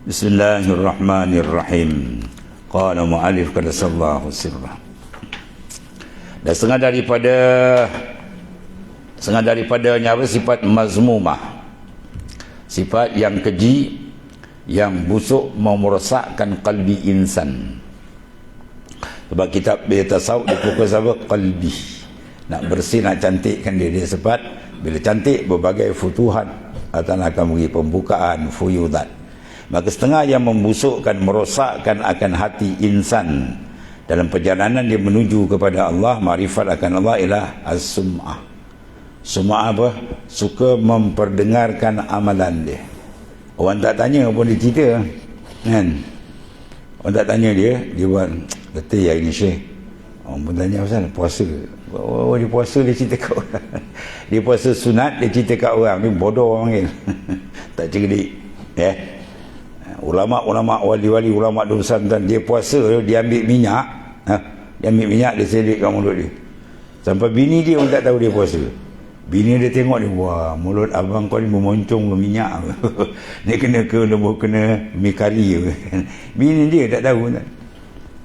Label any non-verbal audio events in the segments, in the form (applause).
Bismillahirrahmanirrahim. Qala mu'alif kada sallahu sirrah. Dan setengah daripada setengah daripada apa sifat mazmumah. Sifat yang keji yang busuk mau merosakkan kalbi insan. Sebab kitab dia tasawuf dia fokus apa? Kalbi. Nak bersih, nak cantikkan dia. Dia sebab bila cantik berbagai futuhat atau akan beri pembukaan fuyudat. Maka setengah yang membusukkan, merosakkan akan hati insan dalam perjalanan dia menuju kepada Allah, marifat akan Allah ialah as-sum'ah. Sum'ah apa? Suka memperdengarkan amalan dia. Orang tak tanya pun dia cerita. Kan? Orang tak tanya dia, dia buat, betul ya ini syekh. Orang pun tanya pasal puasa. Oh, dia puasa dia cerita kat orang. (laughs) Dia puasa sunat dia cerita kat orang. Ni bodoh orang panggil. (laughs) tak cerdik. Ya. Yeah ulama-ulama wali-wali ulama dosa dan dia puasa dia ambil minyak ha? dia ambil minyak dia sedik kat mulut dia sampai bini dia pun tak tahu dia puasa bini dia tengok dia wah mulut abang kau ni memoncong minyak (laughs) dia kena ke lembu kena mi kari (laughs) bini dia tak tahu tak?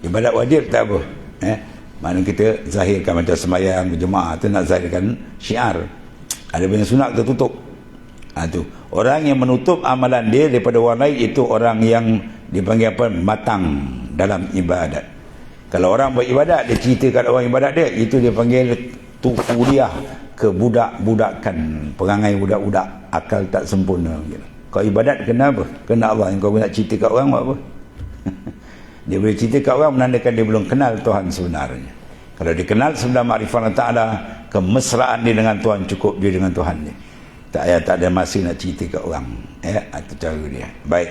ibadat wajib tak apa eh? mana kita zahirkan macam semayang berjemaah tu nak zahirkan syiar ada banyak sunat kita tutup ha, tu Orang yang menutup amalan dia daripada orang lain itu orang yang dipanggil apa? Matang dalam ibadat. Kalau orang buat ibadat, dia cerita kat orang ibadat dia, itu dia panggil tu kuliah kebudak-budakan. Perangai budak-budak. Akal tak sempurna. Kau ibadat kena apa? Kena Allah. Yang kau nak cerita kat orang buat apa? (laughs) dia boleh cerita kat orang menandakan dia belum kenal Tuhan sebenarnya. Kalau dia kenal sebenarnya makrifat Ta'ala, kemesraan dia dengan Tuhan cukup dia dengan Tuhan dia tak payah tak ada masa nak cerita kat orang. Ya itu cara dia. Baik.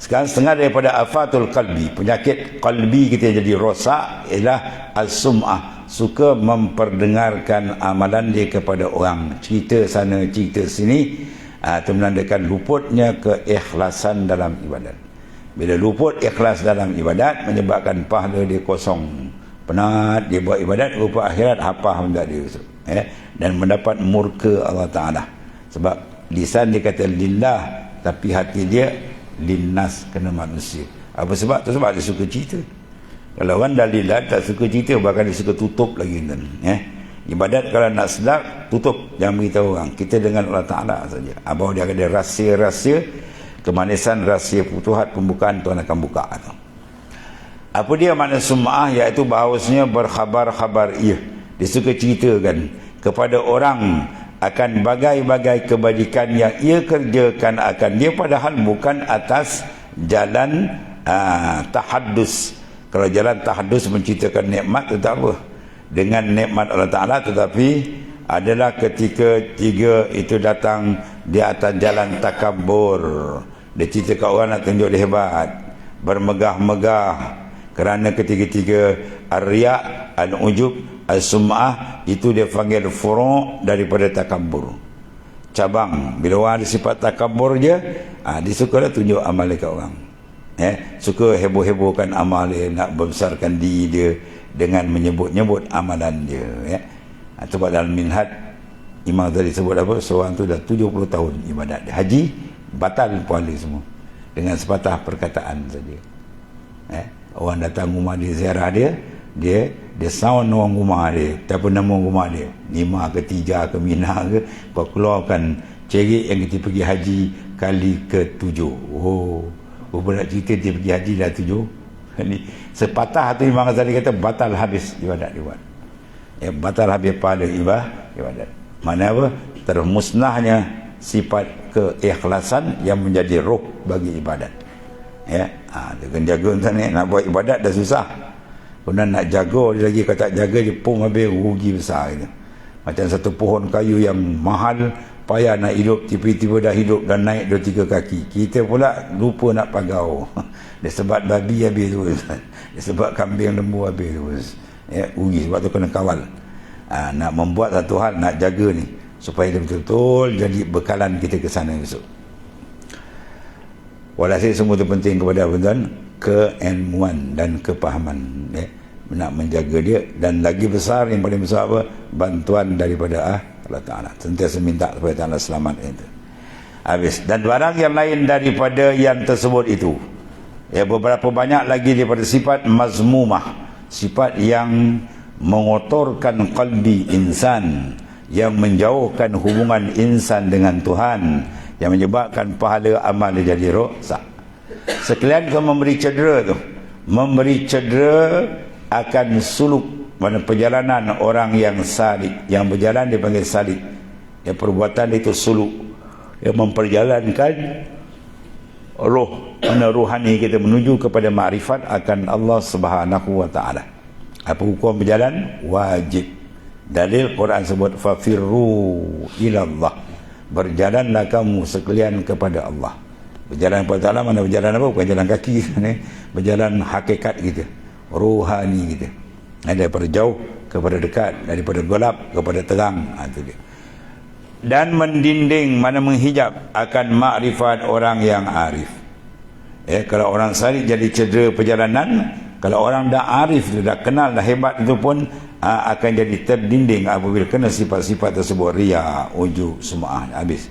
Sekarang setengah daripada afatul qalbi. Penyakit qalbi kita jadi rosak ialah as-sum'ah. Suka memperdengarkan amalan dia kepada orang. Cerita sana cerita sini itu ah, menandakan luputnya keikhlasan dalam ibadat. Bila luput ikhlas dalam ibadat menyebabkan pahala dia kosong. Penat dia buat ibadat rupa akhirat apa hendak dia. Eh? dan mendapat murka Allah Ta'ala sebab lisan dia kata lillah tapi hati dia linnas kena manusia. Apa sebab? Tu sebab dia suka cerita. Kalau orang dah lillah tak suka cerita bahkan dia suka tutup lagi kan eh. Ibadat kalau nak sedap tutup. Jangan beritahu orang. Kita dengan Allah Ta'ala saja. Abang dia ada rahsia-rahsia kemanisan rahsia putuhat pembukaan Tuhan akan buka. Tu. apa dia makna sum'ah? Iaitu bahawasanya berkhabar-khabar. Ia dia suka ceritakan kepada orang akan bagai-bagai kebajikan yang ia kerjakan akan dia padahal bukan atas jalan uh, tahaddus. Kalau jalan tahaddus menceritakan nikmat itu tak apa. Dengan nikmat Allah Ta'ala tetapi adalah ketika tiga itu datang di atas jalan takabur dia cerita kat orang nak tunjuk dia hebat. Bermegah-megah. Kerana ketiga-tiga ar-riya' al-ujub As-sum'ah itu dia panggil furu' daripada takabur. Cabang. Bila orang ada sifat takabur je, ah dia suka lah tunjuk amal dekat orang. Eh, suka heboh-hebohkan amal dia, nak membesarkan diri dia dengan menyebut-nyebut amalan dia. Ya. Ha, sebab dalam minhad, Imam tadi sebut apa? Seorang tu dah 70 tahun ibadat. Haji, batal puala semua. Dengan sepatah perkataan saja. Eh, orang datang rumah dia, ziarah dia, dia dia sound orang rumah dia. Tak pun nama rumah dia. Lima ke tiga ke mina ke kau keluarkan cerik yang kita pergi haji kali ke tujuh oh apa nak cerita dia pergi haji dah tujuh? (laughs) Ni sepatah tu Imam Ghazali kata batal habis ibadat dia buat. Ya, batal habis pada ibadah ibadat. Mana apa? Termusnahnya sifat keikhlasan yang menjadi roh bagi ibadat. Ya ha, dia jaga nak buat ibadat dah susah Kemudian nak jaga dia lagi Kalau tak jaga dia pun habis rugi besar gitu. Macam satu pohon kayu yang mahal Payah nak hidup Tiba-tiba dah hidup dan naik dua tiga kaki. Kita pula lupa nak pagau. (laughs) Dia sebab babi habis tu (laughs) Dia sebab kambing lembu habis tu ya, Rugi sebab tu kena kawal. Ha, Nak membuat satu hal Nak jaga ni Supaya dia betul-betul Jadi bekalan kita ke sana besok Walhasil semua itu penting kepada tuan keilmuan dan kepahaman ya, nak menjaga dia dan lagi besar yang paling besar apa? Bantuan daripada ah, Allah Taala. Sentiasa minta supaya Taala selamat itu. Habis. Dan barang yang lain daripada yang tersebut itu. Ya beberapa banyak lagi daripada sifat mazmumah. Sifat yang mengotorkan kalbi insan. Yang menjauhkan hubungan insan dengan Tuhan. Yang menyebabkan pahala amal jadi rosak sekalian kau memberi cedera tu memberi cedera akan suluk mana perjalanan orang yang salik yang berjalan dipanggil salik yang perbuatan itu suluk yang memperjalankan roh mana rohani kita menuju kepada makrifat akan Allah Subhanahu wa taala. Apa hukum berjalan? Wajib. Dalil Quran sebut fafirru ila Allah. Berjalanlah kamu sekalian kepada Allah. Berjalan kepada Allah mana berjalan apa? Bukan jalan kaki (laughs) ni. Berjalan hakikat kita. Rohani kita. Daripada jauh kepada dekat, daripada gelap kepada terang. Ha, itu dia dan mendinding mana menghijab akan makrifat orang yang arif eh kalau orang salik jadi cedera perjalanan kalau orang dah arif dah kenal dah hebat itu pun aa, akan jadi terdinding apabila kena sifat-sifat tersebut ria ujub semua habis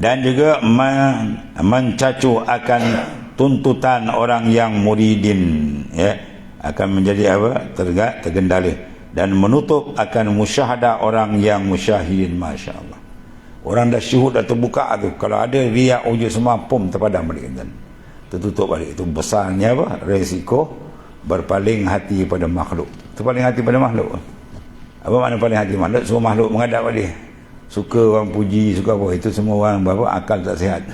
dan juga men mencacu akan tuntutan orang yang muridin ya. Akan menjadi apa? Tergak tergendali. Dan menutup akan musyahadah orang yang musyahidin Masya Allah orang dah syuhud dah terbuka tu. Kalau ada riak wujud semua pum terpadam balik dan tertutup balik. Itu besarnya apa? Resiko berpaling hati pada makhluk. Terpaling hati pada makhluk. Apa makna paling hati makhluk? Semua makhluk menghadap dia suka orang puji suka apa itu semua orang berapa akal tak sihat. (laughs)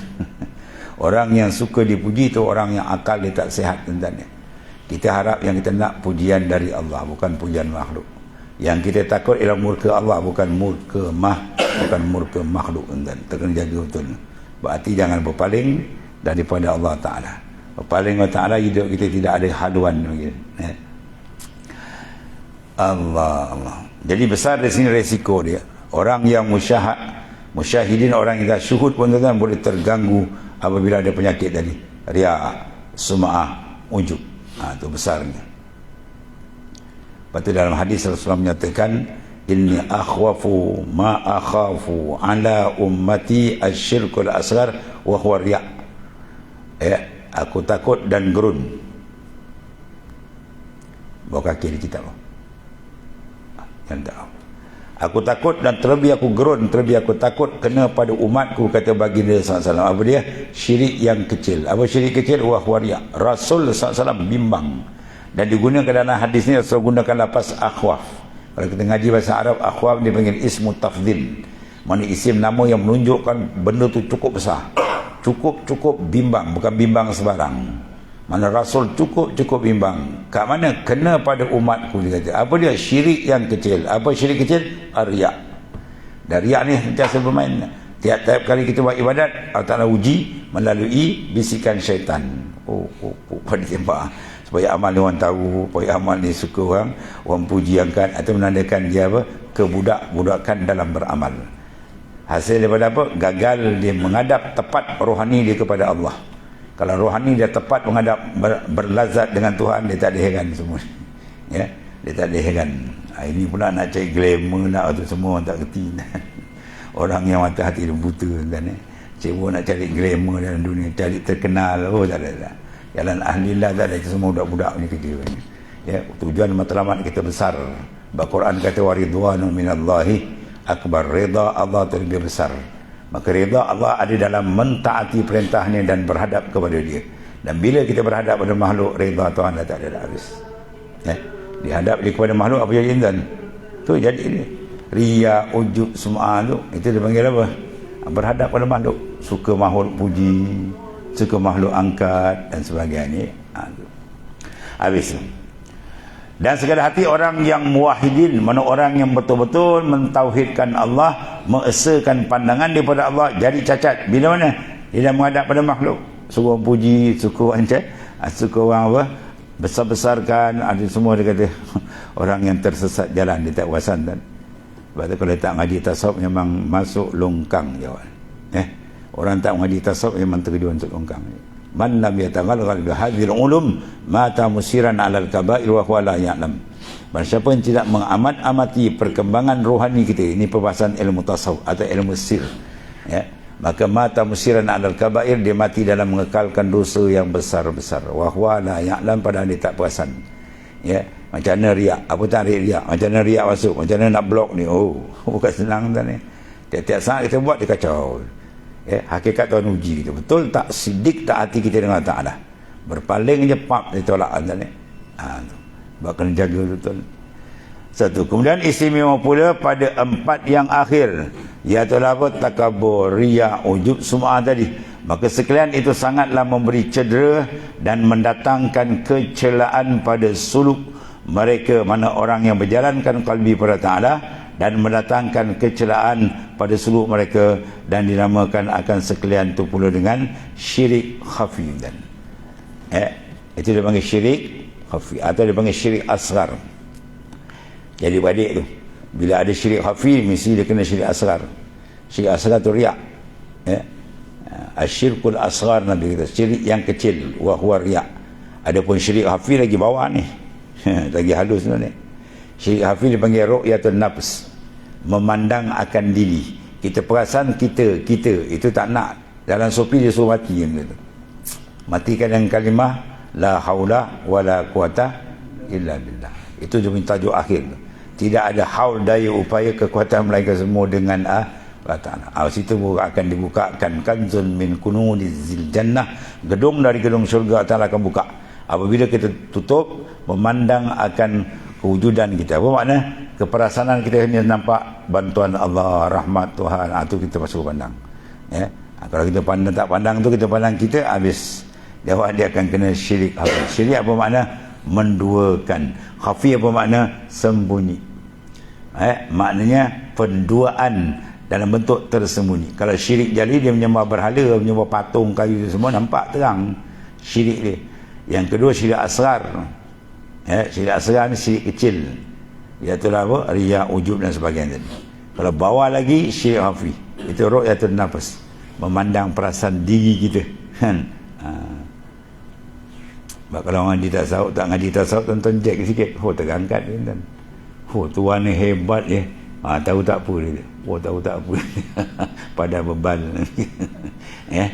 Orang yang suka dipuji itu orang yang akal dia tak sihat tentang dia kita harap yang kita nak pujian dari Allah bukan pujian makhluk. Yang kita takut ialah murka Allah bukan murka mah bukan murka makhluk dan terkena jaga betul. Berarti jangan berpaling daripada Allah Ta'ala. Berpaling Allah Ta'ala hidup kita tidak ada haluan ya. Allah Allah. Jadi besar di sini resiko dia orang yang musyahad musyahidin orang yang syuhud pun tuan boleh terganggu apabila ada penyakit tadi. Riak suma'ah ujub. Ha, itu besarnya. Lepas dalam hadis Rasulullah menyatakan inni akhwafu ma akhafu ala ummati asyirkul asgar wa huwa riya. Ya aku takut dan gerun. Bawa kaki di kitab. Yang tak Aku takut dan terlebih aku gerun, terlebih aku takut kena pada umatku kata baginda SAW. Apa dia? Syirik yang kecil. Apa syirik kecil? Wah waria. Rasul SAW bimbang. Dan digunakan dalam hadis ni Rasul gunakan lapas akhwaf. Kalau kita ngaji bahasa Arab, akhwaf dia panggil ismu tafdil. Mana isim nama yang menunjukkan benda tu cukup besar. Cukup-cukup bimbang. Bukan bimbang sebarang. Mana Rasul cukup-cukup bimbang. Kat mana? Kena pada umatku dia kata. Apa dia? Syirik yang kecil. Apa syirik kecil? Riak. Dan riak ni sentiasa bermain. Tiap-tiap kali kita buat ibadat, Allah Ta'ala uji melalui bisikan syaitan. Oh, oh, oh, (laughs) pada tembak. Supaya amal ni orang tahu, supaya amal ni suka orang, orang puji angkat, atau menandakan dia apa? Kebudak-budakan dalam beramal. Hasil daripada apa? Gagal dia menghadap tepat rohani dia kepada Allah kalau rohani dia tepat menghadap ber, berlazat dengan Tuhan dia tak ada heran semua. Ya dia tak ada heran ha, ini pula nak cari glamour nak tu semua orang tak kerti. (laughs) Orang yang mata hati dia buta kan eh cewek nak cari glamour dalam dunia cari terkenal. Oh tak ada tak jalan ahlilah tak ada. Semua budak-budak ni kerja ya tujuan matlamat kita besar. Al-Quran kata waridwanu minallahi akbar. Rida Allah terlebih besar maka reda Allah ada dalam mentaati perintahnya dan berhadap kepada dia. Dan bila kita berhadap pada makhluk reda Tuhan dah tak ada habis. Eh? dihadap dia kepada makhluk apa jadi intan tu jadi ini ria ujub semua tu. Itu dia panggil apa? Berhadap pada makhluk. Suka makhluk puji suka makhluk angkat dan sebagainya. Ha, habis tu dan segala hati orang yang muwahidin mana orang yang betul-betul mentauhidkan Allah mengesakan pandangan daripada Allah jadi cacat. Bila mana? Dia dah menghadap pada makhluk. Suka orang puji suka orang cek. Ah, suka orang apa? Besar-besarkan. Ada semua dia kata (laughs) orang yang tersesat jalan dia tak wasan kan sebab tu kalau tak ngaji tasawuf memang masuk longkang jawab eh? Orang tak ngaji tasawuf memang terkejut untuk longkang. Man lam yataghallal bi hadhil ulum mata musiran alal kaba'ir wa huwa la ya'lam Barang siapa yang tidak mengamat-amati perkembangan rohani kita, ini perbahasan ilmu tasawuf atau ilmu sir. Ya. Maka mata musiran alal kabair, dia mati dalam mengekalkan dosa yang besar-besar. Wahwa la ya'lam pada dia tak perasan. Ya. Macam mana riak? Apa tak riak? Macam mana riak masuk? Macam mana nak blok ni? Oh, (laughs) bukan senang tak ni. Tiap-tiap saat kita buat, dia kacau. Ya. Hakikat Tuhan uji kita. Betul tak sidik tak hati kita dengan Ta'ala? Berpaling je, pap, dia tolak. Tak ni? Ha, tu. Sebab kena jaga betul. Satu. Kemudian istimewa pula pada empat yang akhir. Iaitu apa? Takabur, riak, ujub, semua tadi. Maka sekalian itu sangatlah memberi cedera dan mendatangkan kecelaan pada suluk mereka mana orang yang berjalankan kalbi pada Ta'ala dan mendatangkan kecelaan pada suluk mereka dan dinamakan akan sekalian itu pula dengan syirik khafi dan eh, itu dia panggil syirik khafi atau dia panggil syirik asgar jadi balik tu bila ada syirik khafi mesti dia kena syirik asgar syirik asgar tu riak. Eh? asyirkul asgar Nabi kata. Syirik yang kecil wahwa riak. Adapun syirik khafi lagi bawah ni. (laughs) Lagi halus sebenarnya syirik khafi dipanggil ru'yatun nafs. Memandang akan diri. Kita perasan kita kita. Itu tak nak. Dalam sopi dia suruh mati yang gitu. Matikan dengan kalimah la haula wala quwata illa billah itu cuma tajuk akhir tidak ada haul daya upaya kekuatan melainkan semua dengan ah Allah Ta'ala. Ah, situ akan dibukakan kanzun min kunuzil jannah. Gedung dari gedung syurga Allah akan buka. Apabila kita tutup, memandang akan kewujudan kita. Apa makna? Keperasanan kita hanya nampak bantuan Allah, rahmat Tuhan. Itu ah, kita masuk pandang. Ya? Ah, kalau kita pandang tak pandang tu kita pandang kita, habis jawab dia akan kena syirik hafi. Syirik apa makna? Menduakan. Hafi apa makna? Sembunyi. Eh, maknanya penduaan dalam bentuk tersembunyi. Kalau syirik jali dia menyembah berhala, menyembah patung kayu semua nampak terang syirik dia. Yang kedua syirik asrar. Ya, syirik asrar ni syirik kecil. Iaitu apa? Riya, ujub dan sebagainya. Kalau bawah lagi syirik hafi. Itu ru'yatul nafas. Memandang perasaan diri kita. Kan? (laughs) Sebab kalau ngaji tasawuf, tak ngaji tasawuf, tonton Jack sikit. Oh, terangkat. Kan? Oh, tuan ni hebat je. Ha, tahu tak apa dia. Oh, tahu tak apa. Pada bebal. ya.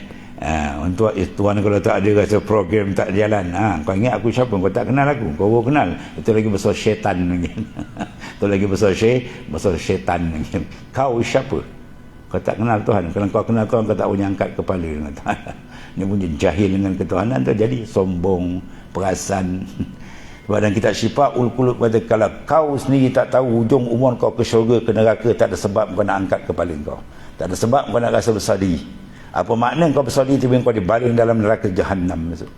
Ha, untuk tuan kalau tak ada rasa program tak jalan. Ha, kau ingat aku siapa? Kau tak kenal aku. Kau baru kenal. Itu lagi besar syaitan. (laughs) Itu lagi besar syaitan. Besar syaitan. (laughs) Kau siapa? Kau tak kenal Tuhan. Kalau kau kenal Tuhan, kau tak punya angkat kepala dengan Tuhan. (laughs) Ini punya jahil dengan ketuhanan tu jadi sombong, perasan. (laughs) Sebab dalam kitab syifa ul-kulub kata kalau kau sendiri tak tahu hujung umur kau ke syurga ke neraka tak ada sebab kau nak angkat kepala kau. Tak ada sebab kau nak rasa besar diri. Apa makna kau besar diri tiba kau dibaling dalam neraka jahanam masuk.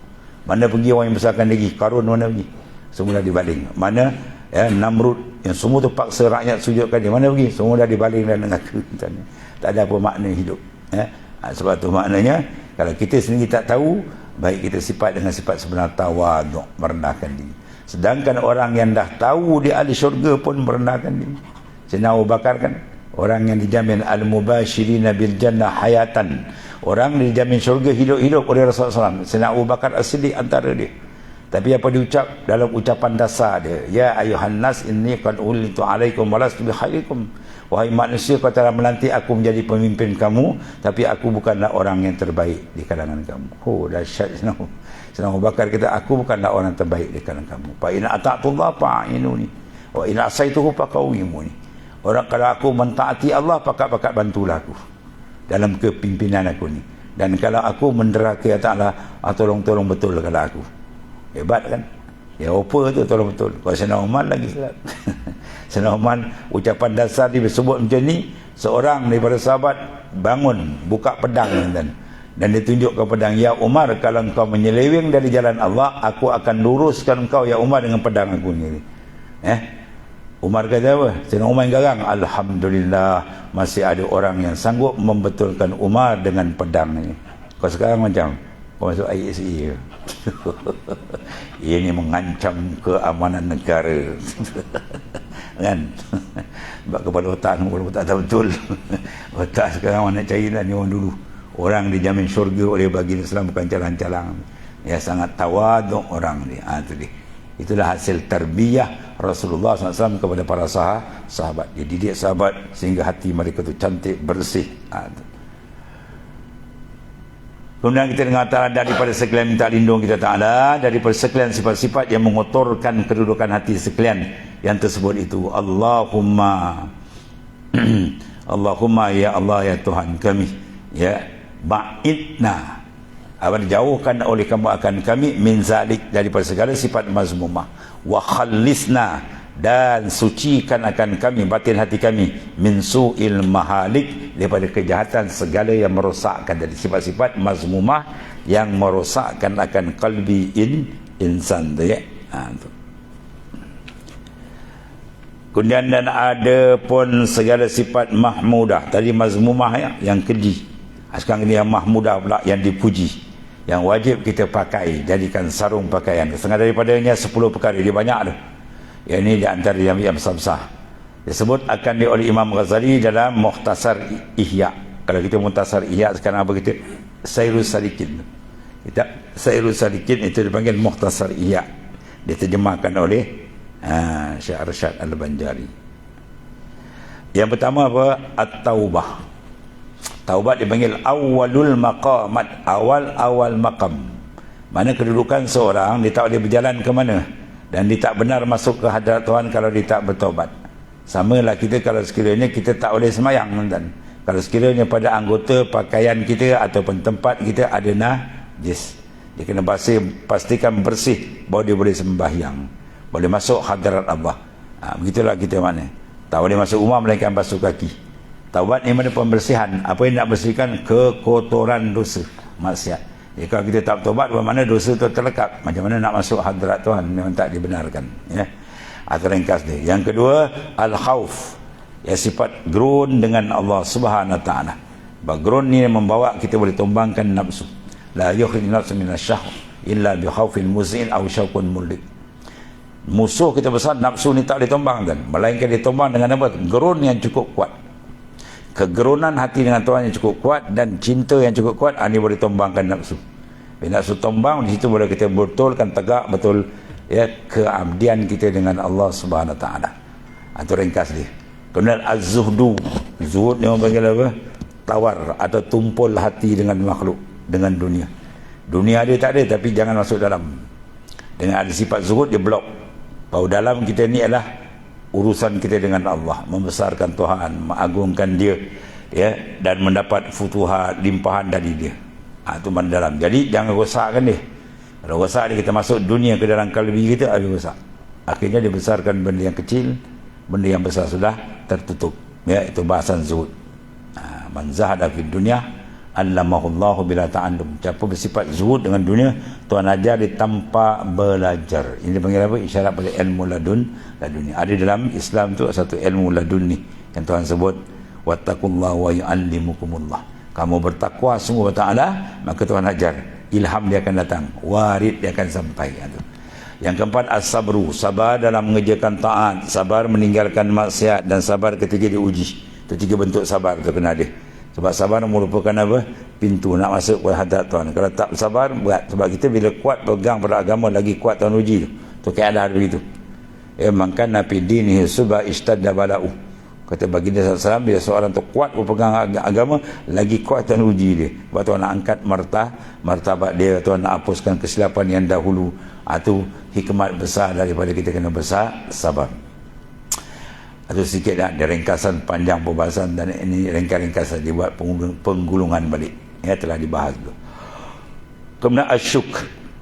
Mana pergi orang yang besarkan diri? Karun mana pergi? Semua dah dibaling. Mana ya Namrud yang semua tu paksa rakyat sujudkan dia. Mana pergi? Semua dah dibaling dalam neraka. (laughs) Tak ada apa makna hidup. Ya. Ha, sebab tu maknanya kalau kita sendiri tak tahu, baik kita sifat dengan sifat sebenar tawaduk, merendahkan diri. Sedangkan orang yang dah tahu di ahli syurga pun merendahkan diri. Sina Abu Bakar kan, orang yang dijamin al-mubashirina bil jannah hayatan. Orang yang dijamin syurga hidup-hidup oleh Rasulullah SAW. Sina Abu Bakar as-siddiq antara dia. Tapi apa diucap dalam ucapan dasar dia, ya ayuhan nas inni qad ulitu alaikum walastu bi khairikum. Wahai manusia kau telah melantik aku menjadi pemimpin kamu Tapi aku bukanlah orang yang terbaik di kalangan kamu. Oh dahsyat senang Senang Abu Bakar kata aku bukanlah orang terbaik di kalangan kamu. Fa ina ata'atullah fa'inu ni Wa ina asaituhu fa'kawimu ni. Orang kalau aku mentaati Allah pakat-pakat bantulah aku Dalam kepimpinan aku ni. Dan kalau aku menderaka ya ta'ala ah, Tolong-tolong betul kalau aku. Hebat kan Ya apa tu tolong betul. Kalau Senang Umar lagi. (laughs) Sayyidina Umar ucapan dasar dia sebut macam ni seorang daripada sahabat bangun buka pedang dan dan dia tunjuk ke pedang ya Umar kalau engkau menyeleweng dari jalan Allah aku akan luruskan engkau ya Umar dengan pedang aku ni eh? Umar kata apa? Sayyidina Umar garang Alhamdulillah masih ada orang yang sanggup membetulkan Umar dengan pedang ni. Kau sekarang macam kau masuk ISE (laughs) ini mengancam keamanan negara. (laughs) Kan? Sebab kepala otak kepala otak tak betul. (laughs) Otak sekarang mana cari lah ni orang dulu. Orang dijamin syurga oleh bagi Islam bukan calang-calang. Ya sangat tawaduk orang ni. Ha, tu dia. Itulah hasil tarbiyah Rasulullah SAW kepada para sahabat. Dia didik sahabat sehingga hati mereka itu cantik bersih. Ha, Kemudian kita dengar Ta'ala daripada sekalian minta lindung kita Ta'ala daripada sekalian sifat-sifat yang mengotorkan kedudukan hati sekalian yang tersebut itu. Allahumma (clears throat) Allahumma ya Allah ya Tuhan kami ya ba'idna. Apa dijauhkan oleh kamu akan kami min zalik daripada segala sifat mazmumah. Wa khallisna dan sucikan akan kami batin hati kami min su'il mahalik daripada kejahatan segala yang merosakkan dari sifat-sifat mazmumah yang merosakkan akan kalbi in insan tu ya. Ha, tu. kemudian dan ada pun segala sifat mahmudah. Tadi mazmumah ya, yang keji. Ha, sekarang ini yang mahmudah pula yang dipuji yang wajib kita pakai jadikan sarung pakaian. Setengah daripadanya 10 perkara dia banyak tu yang ini di antara yang, yang besar-besar. Disebut akan di oleh Imam Ghazali dalam Muhtasar Ihya. Kalau kita Muhtasar Ihya sekarang apa kita? Sayrus Salikin kita Sayrus Salikin itu dipanggil Muhtasar Ihya. Diterjemahkan oleh uh, Syekh Arsyad Al-Banjari. Yang pertama apa? At-Taubah. Taubat dipanggil awalul maqamat awal-awal maqam. Mana kedudukan seorang dia tak boleh berjalan ke mana dan dia tak benar masuk ke hadirat Tuhan kalau dia tak bertobat sama lah kita kalau sekiranya kita tak boleh semayang tuan kalau sekiranya pada anggota pakaian kita ataupun tempat kita ada najis. Dia kena bersih, pastikan bersih bahawa dia boleh sembahyang. Boleh masuk hadirat Allah. Ha, begitulah kita mana tak boleh masuk rumah melainkan basuh kaki. Taubat ni mana pembersihan. Apa yang nak bersihkan? Kekotoran dosa. Maksiat Ya, kalau kita tak bertobat, bagaimana dosa itu terlekat? Macam mana nak masuk hadrat Tuhan? Memang tak dibenarkan. Ya. Atau ringkas dia. Yang kedua, Al-Khawf. Ya, sifat gerun dengan Allah subhanahu wa ta'ala. Gerun ni membawa kita boleh tumbangkan nafsu. La yukhrij nafsu min asyah illa bi khawfin muzin aw syawkun mulik. Musuh kita besar, nafsu ni tak boleh tumbangkan. Melainkan ditumbang dengan apa? Gerun yang cukup kuat kegerunan hati dengan Tuhan yang cukup kuat dan cinta yang cukup kuat ini boleh tombangkan nafsu bila nafsu tombang di situ boleh kita betulkan tegak betul ya keabdian kita dengan Allah Subhanahu taala. Itu ringkas dia. Kemudian az-zuhdu. Zuhud ni orang panggil apa? Tawar atau tumpul hati dengan makhluk dengan dunia. Dunia dia tak ada tapi jangan masuk dalam. Dengan ada sifat zuhud dia blok bahawa dalam kita ni adalah urusan kita dengan Allah. Membesarkan Tuhan mengagungkan dia ya dan mendapat futuhat limpahan dari dia ha, itu mana dalam. Jadi jangan rosakkan dia. Kalau rosak dia kita masuk dunia ke dalam kalbi kita habis rosak. Akhirnya dibesarkan benda yang kecil benda yang besar sudah tertutup. Ya itu bahasan zuhud. Ha, man zahada fi dunia allamahullahu bila ta'andum siapa bersifat zuhud dengan dunia Tuhan ajar dia tanpa belajar. Ini panggil apa? Isyarat pada ilmu ladun laduni ada dalam Islam tu satu ilmu ladun ni yang Tuhan sebut wattaqullahu wa yu'allimukumullah kamu bertakwa sungguh ta'ala maka Tuhan ajar ilham dia akan datang warid dia akan sampai itu yang keempat as-sabru sabar dalam mengerjakan taat sabar meninggalkan maksiat dan sabar ketika diuji itu tiga bentuk sabar tu kena ada sebab sabar merupakan apa? Pintu nak masuk ke hadirat Tuhan. Kalau tak sabar, buat. Sebab kita bila kuat pegang pada agama, lagi kuat Tuhan uji tu. Keadaan begitu. Ya, maka Nabi dini subah istadda bala'u. Kata baginda SAW, bila seorang tu kuat berpegang agama, lagi kuat Tuhan uji dia. Sebab Tuhan nak angkat martah, martabat dia. Tuhan nak hapuskan kesilapan yang dahulu. Itu hikmat besar daripada kita kena besar, sabar. Atau sikit dah ada ringkasan panjang pembahasan dan ini ringkas-ringkasan dibuat penggulungan balik. Ya telah dibahas dulu. Kemudian asyuk.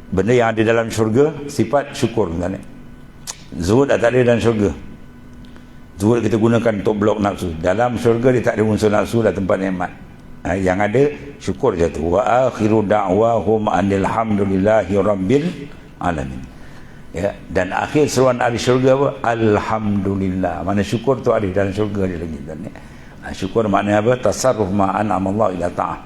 Benda yang ada dalam syurga, sifat syukur. Zuhud tak ada dalam syurga. Zuhud kita gunakan untuk blok nafsu. Dalam syurga dia tak ada unsur nafsu dan tempat nikmat. Ha, yang ada syukur je tu. Wa akhiru da'wahum anil hamdulillahi rabbil alamin ya dan akhir seruan ahli syurga apa alhamdulillah mana syukur tu ada dalam syurga dia lagi dan ya. Ha, syukur maknanya apa tasarruf ma'an amallah ila ta'ah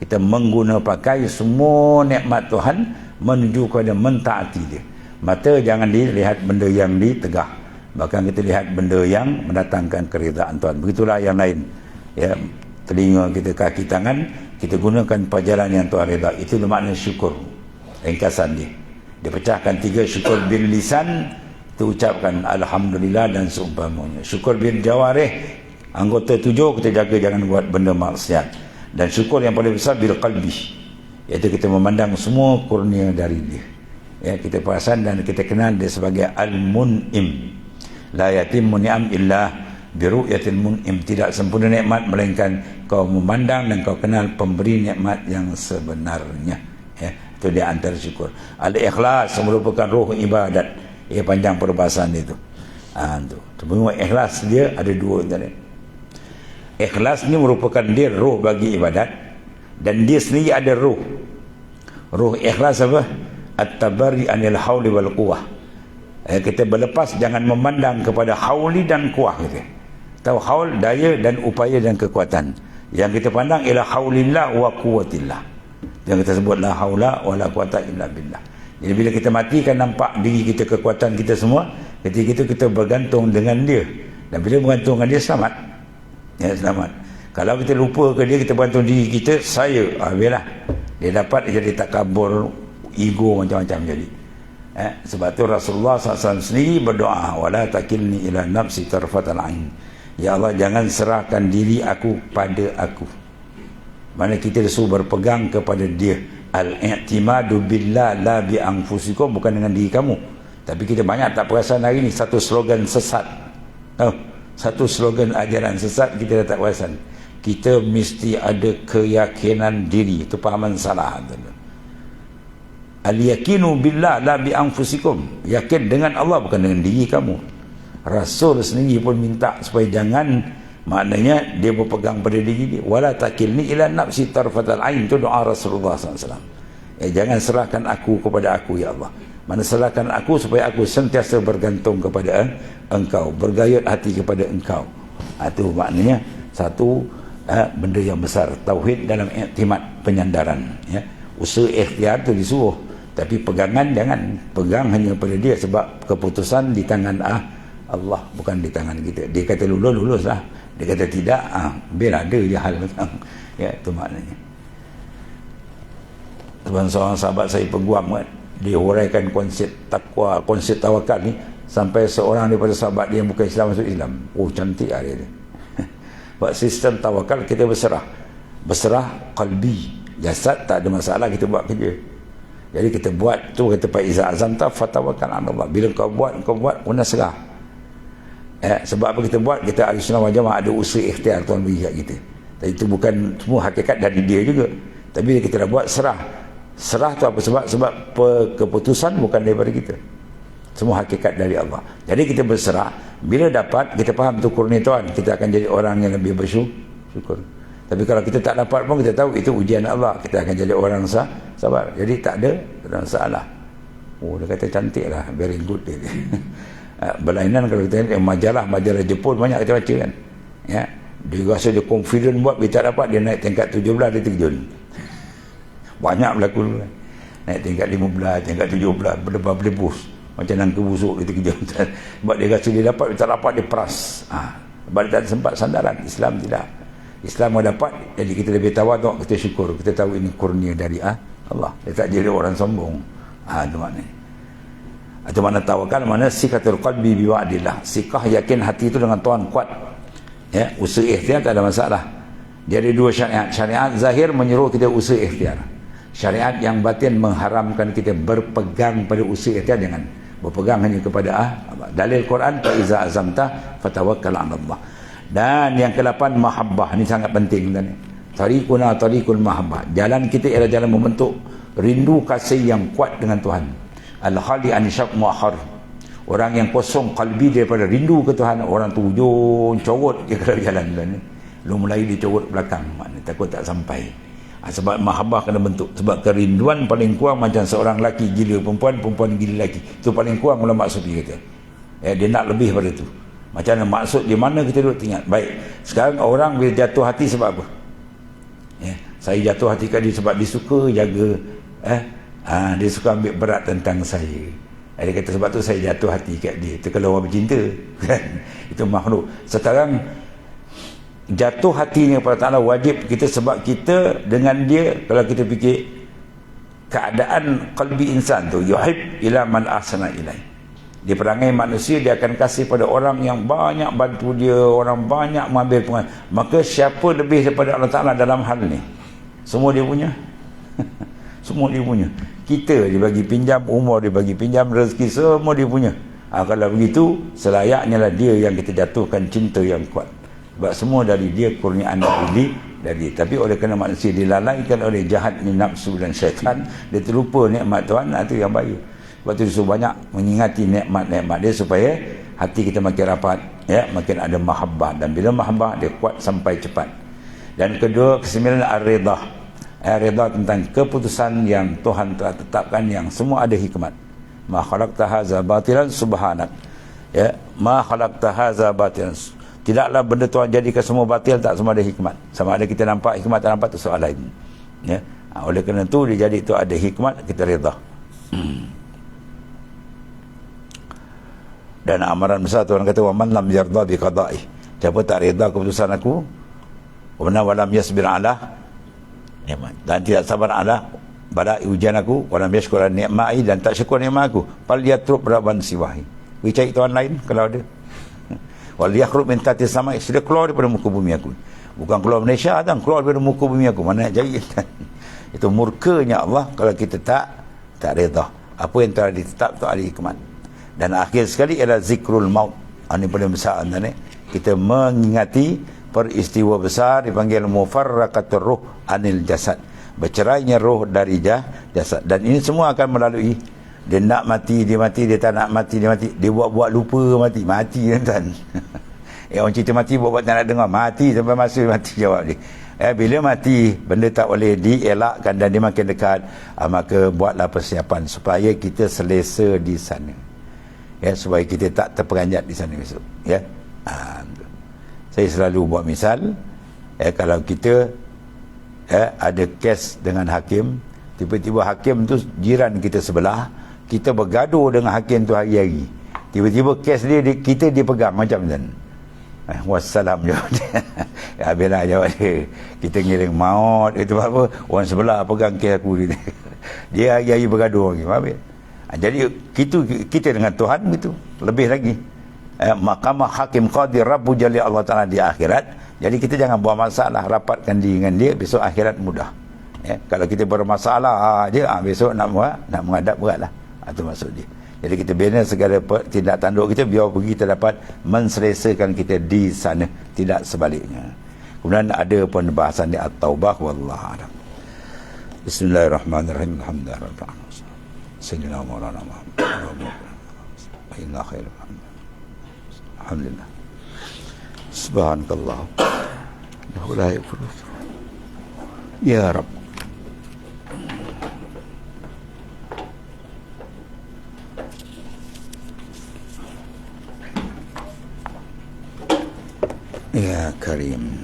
kita mengguna pakai semua nikmat Tuhan menuju kepada mentaati dia mata jangan dilihat benda yang ditegah bahkan kita lihat benda yang mendatangkan keridaan Tuhan. Begitulah yang lain. Ya telinga kita kaki tangan kita gunakan perjalanan yang Tuhan reda. Itu makna syukur. Ringkasan dia. Dia pecahkan tiga syukur bil lisan tu ucapkan alhamdulillah dan seumpamanya. Syukur bil jawarih anggota tujuh kita jaga jangan buat benda maksiat. Dan syukur yang paling besar bil qalbi. Iaitu kita memandang semua kurnia dari dia. Ya kita perasan dan kita kenal dia sebagai al-mun'im la yatimmu ni'am illa bi ru'yatil mun'im tidak sempurna nikmat melainkan kau memandang dan kau kenal pemberi nikmat yang sebenarnya ya itu dia antara syukur al-ikhlas merupakan roh ibadat Ya panjang perbahasan itu. Ha, tu. Cuma ikhlas dia ada dua tadi. Ikhlas ni merupakan dia roh bagi ibadat dan dia sendiri ada roh. Roh ikhlas apa? At-tabari anil hauli wal quwah. Eh, kita berlepas jangan memandang kepada hauli dan kuah kita. Tahu haul daya dan upaya dan kekuatan. Yang kita pandang ialah haulillah wa quwwatillah. Yang kita sebut la haula wala quwata illa billah. Jadi bila kita mati kan nampak diri kita kekuatan kita semua. Ketika itu kita bergantung dengan dia. Dan bila bergantung dengan dia selamat. Ya selamat. Kalau kita lupa ke dia kita bergantung diri kita saya ah biarlah. Dia dapat jadi tak kabur ego macam-macam jadi. Eh, sebab tu Rasulullah SAW sendiri berdoa wala takilni ila nafsi tarfatal ain. Ya Allah jangan serahkan diri aku pada aku. Mana kita disuruh berpegang kepada dia. Al-i'timadu billah la bi anfusikum bukan dengan diri kamu. Tapi kita banyak tak perasan hari ni satu slogan sesat. Oh, satu slogan ajaran sesat kita dah tak perasan. Kita mesti ada keyakinan diri. Itu pahaman salah al-yakinu billah la bi anfusikum. Yakin dengan Allah bukan dengan diri kamu. Rasul sendiri pun minta supaya jangan. Maknanya dia berpegang pada diri dia. Wala takilni ila nafsi tarfatal ain. Tu doa Rasulullah SAW eh, jangan serahkan aku kepada aku ya Allah. Mana serahkan aku supaya aku sentiasa bergantung kepada engkau. Bergayut hati kepada engkau. Itu ha, maknanya satu eh, benda yang besar. Tauhid dalam iktimat penyandaran ya. Usaha ikhtiar tu disuruh tapi pegangan jangan pegang hanya pada dia sebab keputusan di tangan ah Allah bukan di tangan kita dia kata lulus lulus lah dia kata tidak, ah, biar ada je hal (laughs) ya, itu maknanya. Tuan seorang sahabat saya peguam kan, dia huraikan konsep takwa, konsep tawakal ni sampai seorang daripada sahabat dia yang bukan Islam masuk Islam. Oh cantik lah dia. (laughs) Buat sistem tawakal kita berserah. Berserah kalbi. Jasad tak ada masalah kita buat kerja. Jadi kita buat tu kata Pak Izzat Azam ta fatawakal Allah. Bila kau buat kau buat kena serah. Eh, sebab apa kita buat? Kita ahli sunnah wajah ada usaha ikhtiar Tuhan beri kat kita. Dan itu bukan semua hakikat dari dia juga. Tapi kita dah buat serah. Serah tu apa sebab? Sebab keputusan bukan daripada kita. Semua hakikat dari Allah. Jadi kita berserah. Bila dapat, kita faham tu kurnia Tuhan. Kita akan jadi orang yang lebih bersyukur. Tapi kalau kita tak dapat pun, kita tahu itu ujian Allah. Kita akan jadi orang sah, sabar. Jadi tak ada, masalah. Oh, dia kata cantik lah. Very good dia. (laughs) Ah, berlainan kalau kita lihat majalah majalah Jepun banyak kita baca kan ya dia rasa dia confident buat dia tak dapat dia naik tingkat 17 dia terjun (laughs) banyak berlaku kan naik tingkat 15 tingkat 17 berlepas berlebus macam nangka busuk dia terjun (laughs) sebab dia rasa dia dapat dia tak dapat dia peras ha. sebab dia tak sempat sandaran Islam tidak Islam mau dapat jadi kita lebih tawaduk kita syukur. Kita tahu ini kurnia dari ah, Allah. Dia tak jadi orang sombong. Ha, itu maknanya atau mana tawakal mana sikatul qalbi bi wa'dillah. Sikah yakin hati itu dengan Tuhan kuat. Ya usaha ikhtiar tak ada masalah. Jadi dua syariat. Syariat zahir menyuruh kita usaha ikhtiar. Syariat yang batin mengharamkan kita berpegang pada usaha ikhtiar jangan berpegang hanya kepada ah dalil Quran fa iza azamta fatawakkal 'ala Allah dan yang ke-8 mahabbah. Ni sangat penting tadi tariquna tariqul mahabbah. Jalan kita ialah jalan membentuk rindu kasih yang kuat dengan Tuhan. Al-Khali Anisyak Muakhar Orang yang kosong kalbi daripada rindu ke Tuhan Orang tu ujung corot je kalau jalan kan Lu mulai dia corot belakang. Maknanya takut tak sampai. Ha, Sebab mahabah kena bentuk. Sebab kerinduan paling kurang macam seorang lelaki gila perempuan Perempuan gila lelaki. Itu paling kurang ulama sufi kata. Eh, Dia nak lebih pada tu Macam mana maksud di mana kita duduk ingat Baik Sekarang orang bila jatuh hati sebab apa? Ya, Saya jatuh hati kat dia sebab dia suka jaga eh, ha, dia suka ambil berat tentang saya. Dia kata sebab tu saya jatuh hati kat dia itu kalau orang bercinta. (laughs) Kan? itu makhluk. Sekarang jatuh hatinya kepada Ta'ala wajib kita sebab kita dengan dia kalau kita fikir keadaan qalbi insan tu yuhib ila man ahsana ilai di perangai manusia dia akan kasih pada orang yang banyak bantu dia orang banyak mengambil pengaruh maka siapa lebih daripada Allah Ta'ala dalam hal ni? Semua dia punya? (laughs) Semua dia punya. Kita dia bagi pinjam umur dia bagi pinjam rezeki semua dia punya. Ha, kalau begitu selayaknya lah dia yang kita jatuhkan cinta yang kuat. Sebab semua dari dia kurniaan dari dari tapi oleh kerana manusia dilalaikan oleh jahat ni nafsu dan syaitan dia terlupa nikmat Tuhan itu yang bahaya sebab tu disuruh banyak mengingati nikmat-nikmat dia supaya hati kita makin rapat ya makin ada mahabbah. Dan bila mahabbah dia kuat sampai cepat. Dan kedua kesembilan ar-ridah ar-ridah tentang keputusan yang Tuhan telah tetapkan yang semua ada hikmat. Ma khalaqta hadza batilan subhanak. Ya ma khalaqta hadza batilan. Tidaklah benda Tuhan jadikan semua batil tak semua ada hikmat. Sama ada kita nampak hikmat tak nampak tu soal lain. Ya oleh kerana tu dia jadi itu ada hikmat kita redha dan amaran besar Tuhan kata wa man lam yarda bi qada'i. Siapa tak redha keputusan aku? Wa man lam yasbir ala nikmat dan tidak sabar ala pada ujian aku wa lam yashkur nikmai dan tak syukur nikmat aku. Fal yatrub rabban siwahi. We cari Tuhan lain kalau ada. (laughs) Wal yakhrub min tahti sama sudah keluar daripada muka bumi aku. Bukan keluar Malaysia dan keluar daripada muka bumi aku. Mana nak cari? (laughs) Itu murkanya Allah kalau kita tak tak redha apa yang telah ditetap tu ahli hikmat dan akhir sekali ialah zikrul maut. Ini paling besar anda ni. Kita mengingati peristiwa besar dipanggil mufarraqatur ruh anil jasad. Bercerainya roh dari jah, jasad. Dan ini semua akan melalui. Dia nak mati dia mati dia tak nak mati dia mati. Dia buat-buat lupa mati. Mati (laughs) tuan eh orang cerita mati buat-buat tak nak dengar. Mati sampai masa mati (laughs) jawab dia. Eh bila mati benda tak boleh dielakkan dan dia makin dekat ah, maka buatlah persiapan supaya kita selesa di sana ya supaya kita tak terperanjat di sana besok ya. Ha, saya selalu buat misal eh kalau kita eh ada kes dengan hakim tiba-tiba hakim tu jiran kita sebelah kita bergaduh dengan hakim tu hari-hari. Tiba-tiba kes dia, dia kita dipegang macam tu eh, wassalam (laughs) jawab dia. Ya, bila jawab dia. Kita ngiring maut itu apa orang sebelah pegang kes aku dia, (laughs) hari-hari bergaduh lagi faham Ha, jadi kita kita dengan Tuhan gitu lebih lagi. Eh, mahkamah hakim qadir rabbu jali Allah taala di akhirat. Jadi kita jangan buat masalah rapatkan diri dengan dia besok akhirat mudah. Ya kalau kita bermasalah aja ah, besok nak buat nak menghadap beratlah. Itu ha, maksud dia. Jadi kita bina segala tindak tanduk kita biar pergi kita dapat menselesakan kita di sana tidak sebaliknya. Kemudian ada pun bahasan di at-taubah wallahu a'lam. Bismillahirrahmanirrahim. Alhamdulillah سيدنا مولانا محمد. إنا خير الحمد لله. سبحانك اللهم. انه لا يغفر يا رب. يا كريم.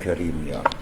Kerim ya.